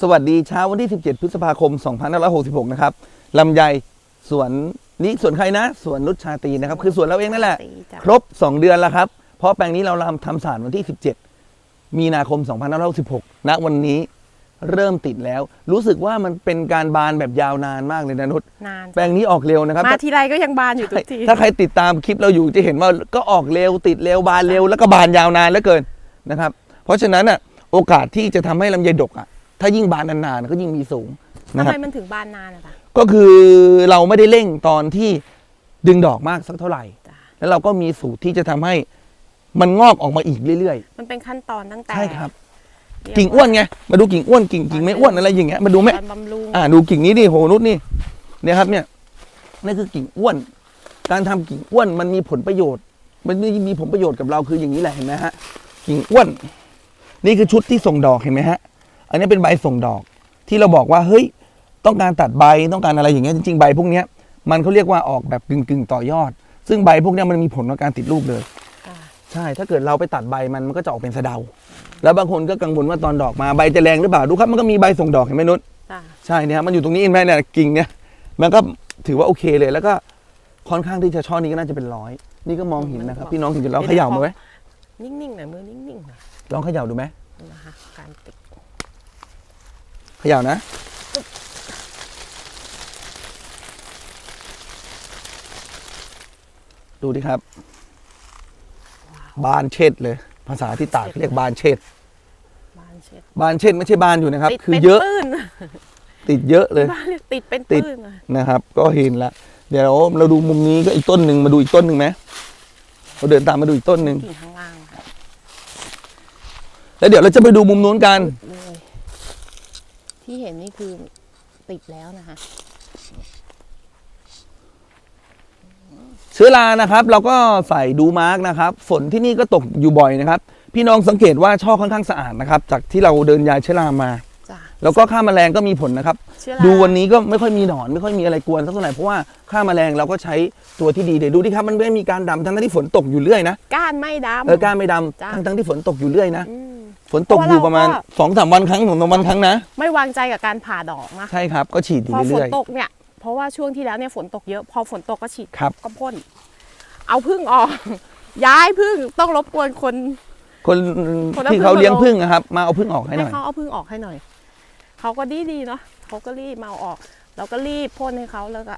สวัสดีเช้าวันที่ 17 พฤษภาคม 2566 นะครับลำไยสวนนี้สวนใครนะสวนนุชชาตรีนะครับ คือสวนเราเองนั่นแหละจ้ะครบ 2 เดือนแล้วครับ เพราะแปลงนี้เราทำสารวันที่ 17 มีนาคม 2566ณวันนี้เริ่มติดแล้ว รู้สึกว่ามันเป็นการบานแบบยาวนานมากเลยนะนุชนานแปลงนี้ออกเร็วนะครับมาทีไรก็ยังบานอยู่ทุกทีถ้าใครติดตามคลิปเราอยู่จะเห็นว่าก็ออกเร็วติดเร็วบานเร็วแล้วก็บานยาวนานเหลือเกินนะครับ เพราะฉะนั้นอะโอกาสที่จะทำให้ลำไยดกอะ ถ้ายิ่งบานนานๆก็ยิ่งมีสูงนะทำครัไมบมันถึงบานนานอะจ๊ะก็คือเราไม่ได้เร่งตอนที่ดึงดอกมากสักเท่าไหร่ จ้ะแล้วเราก็มีสูตรที่จะทำให้มันงอกออกมาอีกเรื่อยมันเป็นขั้นตอนตั้งแต่ๆใช่ครับ เรียกิ่งอ้วนไง มาดูกิ่งอ้วนกิ่งกิ่งไม่อ้วนอะไรอย่างเงี้ย มาดูไหมตอนบำรุง อ่าดูกิ่งนี้ดิโหนุชนี่เนี่ยครับเนี่ยนี่คือกิ่งอ้วน การทำกิ่งอ้วนมันมีผลประโยชน์ มันมีมีผลประโยชน์กับเราคืออย่างนี้แหละเห็นไหมฮะ กิ่งอ้วน นี่คือชุดที่ส่งดอกเห็นไหมฮะ อันนี้เป็นใบส่งดอกที่เราบอกว่าเฮ้ยต้องการตัดใบต้องการอะไรอย่างเงี้ยจริงๆใบพวกเนี้ยมันเขาเรียกว่าออกแบบกึ่งกึ่งๆต่อยอด ซึ่งใบพวกเนี้ยมันมีผลต่อการติดลูกเลยจ้ะใช่ถ้าเกิดเราไปตัดใบมันมันก็จะออกเป็นสะเดา แล้วบางคนก็กังวลว่าตอนดอกมาใบจะแรงหรือเปล่าดูครับมันก็มีใบส่งดอกเห็นไหมนุชจ้ะใช่เนี่ยครับมันอยู่ตรงนี้เห็นไหมเนี่ยกิ่งเนี่ยมันก็ถือว่าโอเคเลยแล้วก็ค่อนข้างที่จะช่อนี้ก็น่าจะเป็นร้อย นี่ก็มองเห็นนะครับ พี่น้องถึงจะลองเขย่ามาไหมนิ่งๆหน่อยมือนิ่งๆหน่อยลองเขย่าดูไหม นะคะการติด เขย่านะ ดูดิครับ บานเช็ดเลย ภาษาที่ตากเรียกบานเช็ด บานเช็ดบานเช็ดไม่ใช่บานอยู่นะครับ ติดคือเป็นเยอะ ปื้นติดเยอะเลย บ้านเรียกติดเป็นติด ปื้นอะนะครับ ก็เห็นละ เดี๋ยวเราดูมุมนี้ก็อีกต้นหนึ่งมาดูอีกต้นหนึ่งไหมเราเดินตามมาดูอีกต้นหนึ่ง กิ่งข้างล่างค่ะแล้วเดี๋ยวเราจะไปดูมุมนู้นกัน เลย ที่เห็นนี่คือติดแล้วนะคะเชื้อรานะครับ เราก็ใส่ดูมาร์กนะครับ ฝนที่นี่ก็ตกอยู่บ่อยนะครับ พี่น้องสังเกตว่าช่อค่อนข้างสะอาดนะครับ จากที่เราเดินยาเชื้อรามา แล้วก็ค่าแมลงก็มีผลนะครับ เชื้อรา ดูวันนี้ก็ไม่ค่อยมีหนอนไม่ค่อยมีอะไรกวนสักเท่าไหร่เพราะว่าค่าแมลงเราก็ใช้ตัวที่ดีเดี๋ยวดูดิครับมันไม่มีการดำทั้งที่ฝนตกอยู่เรื่อยนะก้านไม่ดำ เออการไม่ดจ้ะำทั้งทั้งที่ฝนตกอยู่เรื่อยนะอืม ฝนตกอยู่ประมาณเพราะว่าเราก็ สองสามวันครั้งสองสามวันครั้งนะไม่วางใจกับการผ่าดอกนะใช่ครับก็ฉีดอยู่พอฝนเรื่อยตกเนี่ยเพราะว่าช่วงที่แล้วเนี่ยฝนตกเยอะ พอฝนตกก็ฉีดครับ ก็พ่นเอาพึ่งออก ย้ายพึ่งต้องรบกวนคนๆคนคนเอาที่เขาพึ่งมาเลี้ยงลงพึ่งนะครับมาเอาพึ่งออกให้หให้น่อย เขาเอาพึ่งออกให้หน่อย เขาก็ดีดีๆเนาะเขาก็รีบมาเอาออก เราก็รีบพ่นให้เขาแล้วก็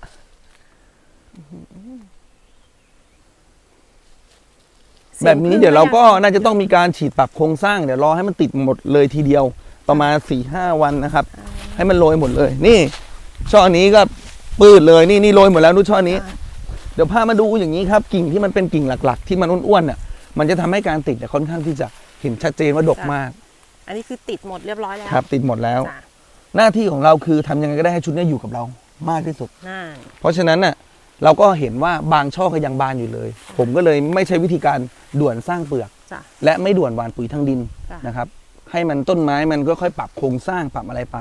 แบบนี้เดี๋ยวเราก็น่าจะต้องมีการฉีดปรับโครงสร้างเดี๋ยวรอให้มันติดหมดเลยทีเดียวประมาณ4ี่ห้าวันนะครับ ให้มันโรยหมดเลย นี่ ช่อนี้ก็ปืดเลยนี่นี่โรยหมดแล้วนุชช่อนี้อ่าเดี๋ยวพามาดูอย่างนี้ครับกิ่งที่มันเป็นกิ่งหลัก ๆ ที่มันอ้วนๆน่ะ มันจะทำให้การติดเนี่ยค่อนข้างที่จะเห็นชัดเจนว่าดกมาก อันนี้คือติดหมดเรียบร้อยแล้วครับ ติดหมดแล้วจ้ะ หน้าที่ของเราคือทำยังไงก็ได้ให้ชุดเนี้อยู่กับเรามากที่สุด น่าเพราะฉะนั้นน่ะเราก็เห็นว่าบางช่อก็ยังบานอยู่เลย ผมก็เลยไม่ใช้วิธีการด่วนสร้างเปลือก จ้ะ และไม่ด่วนหว่านปุ๋ยทางดินจ้ะ นะครับ ให้มันต้นไม้มันก็ค่อยปรับโครงสร้างปรับอะไรไป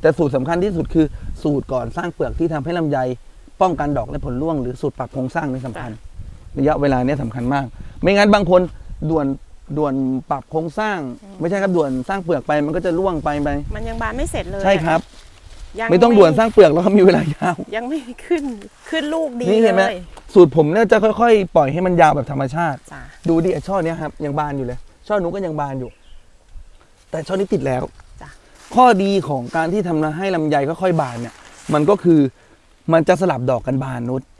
แต่สูตรสำคัญที่สุดคือสูตรก่อนสร้างเปลือกที่ทำให้ลำไยป้องกันดอกและผลร่วงหรือสูตรปรับโครงสร้างนี่สำคัญ ระยะเวลาเนี้สำคัญมาก ไม่งั้นบางคนด่วน ด่วนปรับโครงสร้าง ไม่ใช่ครับด่วนสร้างเปลือกไปมันก็จะร่วงไปไป มันยังบานไม่เสร็จเลยใช่ครับ ยังไม่ต้องด่วนสร้างเปลือกแล้วครับมีเวลายาว ยังไม่ขึ้นขึ้นลูกดีนี่เห็นไหมเลย สูตรผมเนี่ยจะค่อยๆ ปล่อยให้มันยาวแบบธรรมชาติ จ้ะ ดูดิไอ้ช่อเนี้ยครับยังบานอยู่เลย ช่อนู้นก็ยังบานอยู่ แต่ช่อนี้ติดแล้วจ้ะ ข้อดีของการที่ทำให้ลำไยค่อยๆบานเนี่ย มันก็คือมันจะสลับดอกกันบานนุชจ้ะ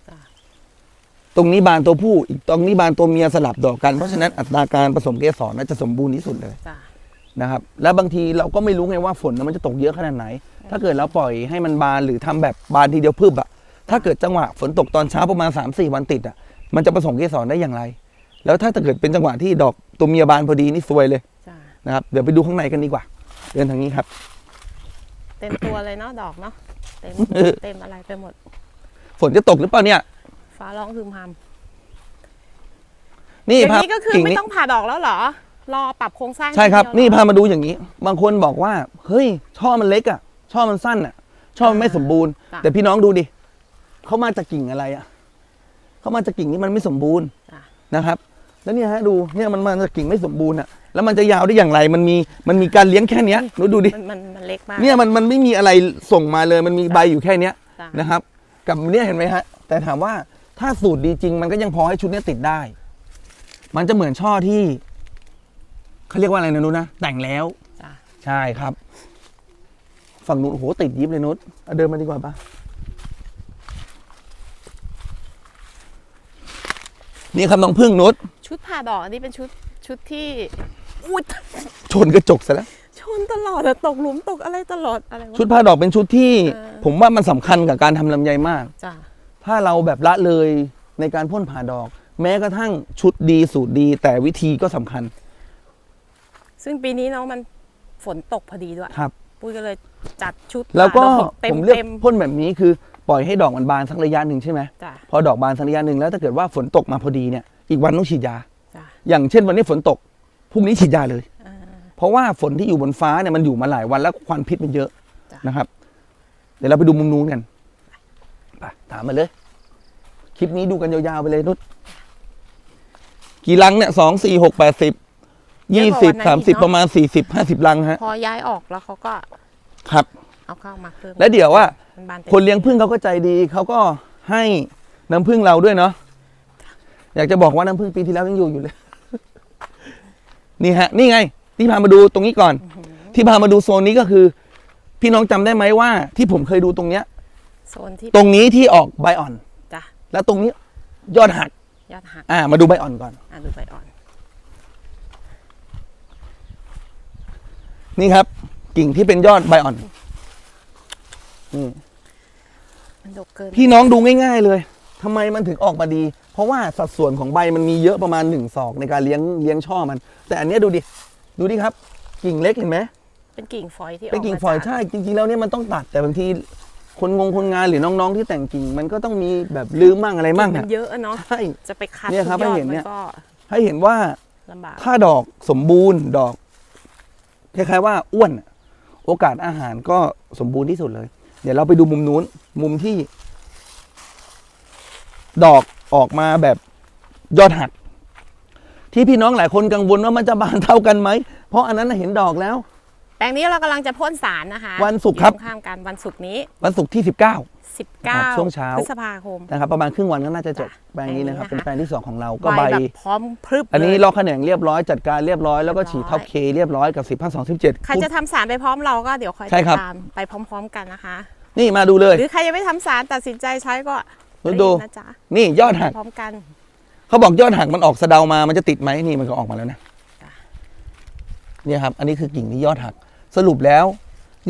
ตรงนี้บานตัวผู้อีกตรงนี้บานตัวเมียสลับดอกกัน เพราะฉะนั้นอัตราการผสมเกสรน่าจะสมบูรณ์ที่สุดเลยจ้ะนะครับ แล้วบางทีเราก็ไม่รู้ไงว่าฝนน่ะมันจะตกเยอะขนาดไหน ถ้าเกิดเราปล่อยให้มันบานหรือทำแบบบานทีเดียวพึบอะถ้าเกิดจังหวะฝนตกตอนเช้าประมาณ 3 4 วันติดอะมันจะผสมเกสรได้อย่างไร แล้วถ้าเกิดเป็นจังหวะที่ดอกตัวเมียบานพอดีนี่ซวยเลยจ้ะนะครับเดี๋ยวไปดูข้างในกันดีกว่า เดินทางนี้ครับ เต็มตัวเลยเนาะดอกเนาะเต็มเต็มอะไรไปหมดฝนจะตกหรือเปล่าเนี่ย ฟ้าร้องพึมพำนี่อย่างพานี้ก็คือกิ่งไม่นี้ต้องผ่าดอกแล้วเหรอ รอปรับโครงสร้างใช่ครับทีเดียวนี่เหรอพามาดูอย่างนี้ บางคนบอกว่า เฮ้ย ช่อมันเล็กอะช่อมันสั้นอะช่อมันไม่สมบูรณ์จ้ะแต่พี่น้องดูดิเขามาจากกิ่งอะไรอะเขามาจากกิ่งที่มันไม่สมบูรณ์จ้ะนะครับ แล้วเนี่ยฮะดูเนี่ยมันมาจากกิ่งไม่สมบูรณ์อะแล้วมันจะยาวได้อย่างไร มันมี มันมีการเลี้ยงแค่เนี้ยหนูดูดิ มันมันมันเล็กมาก เนี่ยมันมันไม่มีอะไรส่งมาเลย มันมีใบอยู่แค่เนี้ยจ้ะนะครับ กับเนี่ยเห็นไหมฮะ แต่ถามว่า ถ้าสูตรดีจริง มันก็ยังพอให้ชุดเนี้ยติดได้ มันจะเหมือนช่อที่เขาเรียกว่าอะไรนะนุชนะแต่งแล้ว จ้ะใช่ครับ ฝั่งนู้นโอ้โหติดยิบเลยนุชเอาเดินมาดีกว่าปะนี่ครับน้องพึ่งนุชชุดผ่าดอกอันนี้เป็นชุดชุดที่อุ้ยชนกระจกซะแล้ว ชนตลอดอะตกหลุมตกอะไรตลอดอะไรวะ ชุดผ้าดอกเป็นชุดที่ เออ ผมว่ามันสำคัญกับการทำลำไยมาก จ้ะ ถ้าเราแบบละเลยในการพ่นผ่าดอก แม้กระทั่งชุดดีสูตรดี แต่วิธีก็สำคัญ ซึ่งปีนี้เนาะมันฝนตกพอดีด้วยครับ ปุ้ยก็เลยจัดชุดแล้วก็ผ่าดอเต็ผมมเลือกเต็ม พ่นแบบนี้คือปล่อยให้ดอกมันบานสักระยะหนึ่งใช่ไหมจ้ะ พอดอกบานสักระยะหนึ่งแล้วถ้าเกิดว่าฝนตกมาพอดีเนี่ยอีกวันต้องฉีดยา จ้ะอย่างเช่นวันนี้ฝนตกพรุ่งนี้ฉีดยาเลย อ่า เพราะว่าฝนที่อยู่บนฟ้าเนี่ยมันอยู่มาหลายวันแล้วควันพิษมันเยอะจ้ะ นะครับ เดี๋ยวเราไปดูมุมนู้นกัน ไปถามมาเลย คลิปนี้ดูกันยาวๆไปเลยนุชกี่ลังเนี่ยสองสี่หกแปดสิบยี่สิบสามสิบประมาณสี่สิบห้าสิบลังฮะ พอย้ายออกแล้วเขาก็ครับ เอาเข้ามาเพิ่มแล้วเดี๋ยวว่ามันบานเต็มคนเลี้ยงพึ่งเขาก็ใจดีเขาก็ให้น้ำพึ่งเราด้วยเนาะอยากจะบอกว่าน้ำพึ่งปีที่แล้วยังอยู่อยู่เลย นี่ฮะ นี่ไง ที่พามาดูตรงนี้ก่อน ที่พามาดูโซนนี้ก็คือ พี่น้องจำได้ไหมว่า ที่ผมเคยดูตรงเนี้ย โซนที่ตรงนี้ที่ออกใบอ่อน จ้ะแล้วตรงนี้ยอดหัก ยอดหักอ่า มาดูใบอ่อนก่อน อะดูใบอ่อน นี่ครับ กิ่งที่เป็นยอดใบอ่อนนี่มันดกเกินพี่น้องดูง่าย ๆ เลยทำไมมันถึงออกมาดี เพราะว่าสัดส่วนของใบมันมีเยอะประมาณหนึ่งศอกในการเลี้ยงเลี้ยงช่อมัน แต่อันเนี้ยดูดิ ดูดิครับ กิ่งเล็กเห็นไหม เป็นกิ่งฝอยที่เป็นกิ่งฝอยกมาจาก ใช่จริงๆแล้วเนี่ยมันต้องตัดแต่บางที คนงงคนงานหรือน้องๆที่แต่งกิ่ง มันก็ต้องมีแบบลืมมั่งอะไรมั่งมัอะ นเยอะอะเนาะใช่ จะไปคัดเนี่ยครับทุกยอให้ดเห็นเนี่ยมัก็ให้เห็นว่าลำบากถ้าดอกสมบูรณ์ดอกคล้ายๆว่าอ้วนอะโอกาสอาหารก็สมบูรณ์ที่สุดเลย เดี๋ยวเราไปดูมุมนู้น มุมที่ ดอกออกมาแบบยอดหัก ที่พี่น้องหลายคนกังวลว่ามันจะบานเท่ากันไหมเพราะอันนั้นน่ะเห็นดอกแล้วแปลงนี้เรากำลังจะพ่นสารนะคะวันศุกร์ครับอยู่ข้างๆกันวันศุกร์นี้ วันศุกร์ที่ 19ช่วงเช้าพฤษภาคม19นะครับประมาณครึ่งวันก็น่าจะจบจ้ะแปลงนี้นะครับแปลงนี้นะคะเป็นแปลงที่สองของเราก็ใบใบแบบพร้อมพรึบอันนี้เลยลอกแขนงเรียบร้อยจัดการเรียบร้อยแล้วก็เรียบร้อยฉีดท็อปเคเรียบร้อยกับ10 5 2 17ใครจะทำสารไปพร้อมเราก็เดี๋ยวคอยใช่ครับติดตามไปพร้อม ๆ กันนะคะ นี่มาดูเลย หรือใครยังไม่ทำสารตัดสินใจใช้ก็ดูดูรีบนะจ๊ะนี่ยอดหักพร้อมกัน เขาบอกยอดหักมันออกสะเดามามันจะติดไหมนี่มันก็ออกมาแล้วนะจ้ะเนี่ยครับ อันนี้คือกิ่งที่ยอดหัก สรุปแล้ว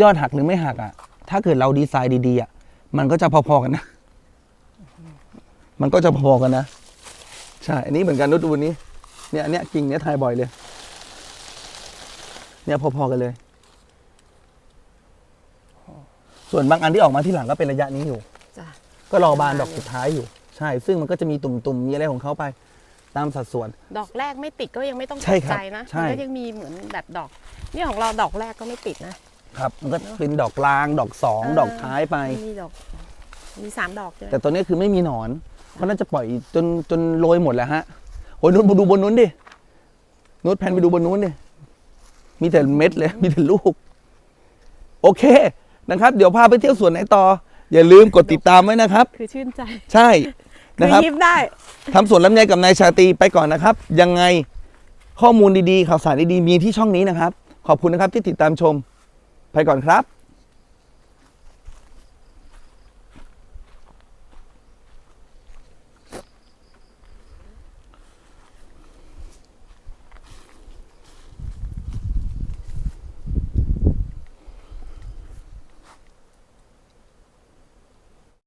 ยอดหักหรือไม่หักอะ ถ้าเกิดเราดีไซน์ดีๆอะมันก็จะพอๆกันนะ มันก็จะพอๆกันนะ ใช่ อันนี้เหมือนกันนุชดูอันนี้ เนี่ยอันเนี้ยกิ่งเนี้ยทายบ่อยเลย เนี่ยพอๆกันเลย ส่วนบางอันที่ออกมาที่หลังก็เป็นระยะนี้อยู่จ้ะก็รอบานดอกสุดท้ายอยู่ ใช่ ซึ่งมันก็จะมีตุ่มๆ มีอะไรของเขาไป ตามสัดส่วน ดอกแรกไม่ติดก็ยังไม่ต้องตใช่กครับใจนะใช่ มันก็ยังมีเหมือนแบบดอกเนี่ยของเราดอกแรกก็ไม่ติดนะครับมันก็เป็นดอกกลาง ดอกสองเออดอกท้ายไปมีดอก มีสามดอกด้วยแต่ตัวนี้คือไม่มีหนอนมันน่าจะปล่อยจนจนโรยหมดแล้วฮะโอ้ยนุชดูบนนู้นดินุชแพนไปดูบนนู้นดิ มีแต่เม็ดเลย มีแต่ลูก โอเคนะครับ เดี๋ยวพาไปเที่ยวสวนไหนต่อ อย่าลืมกดติดตามไว้นะครับ คือชื่นใจ ใช่คือ นะครับยิ้มได้ทำสวนลำไยกับนายชาตรีไปก่อนนะครับ ยังไงข้อมูลดีๆ ข่าวสารดีๆ มีที่ช่องนี้นะครับ ขอบคุณนะครับที่ติดตามชม ไปก่อนครับ